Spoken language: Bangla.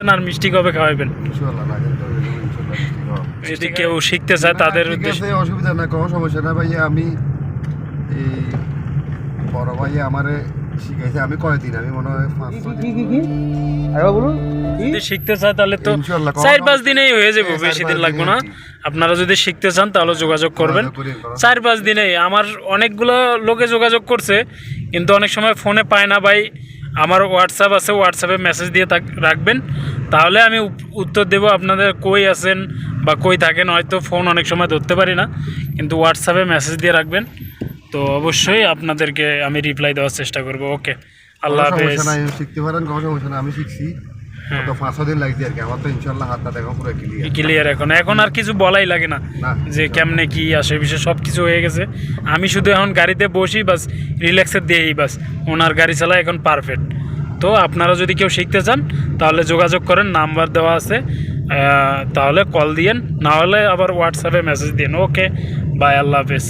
আর মিষ্টি কবে খাওয়াবেন। যদি কেউ শিখতে চায় তাদের উদ্দেশ্যে অসুবিধা না কোনো সমস্যা না ভাইয়া আমি এই বড় ভাইয়া আমারে শিখাইছে আমি কয়দিন আমি মনে হয় পাঁচ যদি শিখতে চায় তাহলে তো চার পাঁচ দিনেই হয়ে যাবে হ্যাঁ, বেশি দিন লাগবে না। আপনারা যদি শিখতে চান তাহলে যোগাযোগ করবেন। যোগাযোগ করিন, কোনো চার পাঁচ দিনেই। আমার অনেকগুলো লোকে যোগাযোগ করছে কিন্তু অনেক সময় ফোনে পায় না ভাই। আমার হোয়াটসঅ্যাপ আছে হোয়াটসঅ্যাপে মেসেজ দিয়ে থাক- রাখবেন। তাহলে আমি উত্তর দেব আপনাদের কই আছেন বা কই থাকেন হয়তো ফোন অনেক সময় ধরতে পারি না কিন্তু হোয়াটসঅ্যাপে মেসেজ দিয়ে রাখবেন। তো অবশ্যই আপনাদেরকে আমি রিপ্লাই দেওয়ার চেষ্টা করব। ওকে আল্লাহ হাফেজ। শিখতে পারেন কোনো সমস্যা না আমি শিখছি। হ্যাঁ। পাঁচ দিন লাগছে আর কি। আমার তো ইনশাল্লাহ হাতটা দেখো পুরো ক্লিয়ার ক্লিয়ার এখন? এখন আর কিছু বলাই লাগে না না। যে কেমনে কি আসে বিষয়ে সব কিছু হয়ে গেছে। আমি শুধু এখন গাড়িতে বসি বাস রিল্যাক্সে দিয়েই বাস। ওনার গাড়ি চালা এখন পারফেক্ট তো আপনারা যদি কেউ শিখতে চান তাহলে যোগাযোগ করেন নাম্বার দেওয়া আছে। তাহলে কল দিয়েন না হলে আবার হোয়াটসঅ্যাপে মেসেজ দিন ওকে বাই আল্লাহ হাফেজ।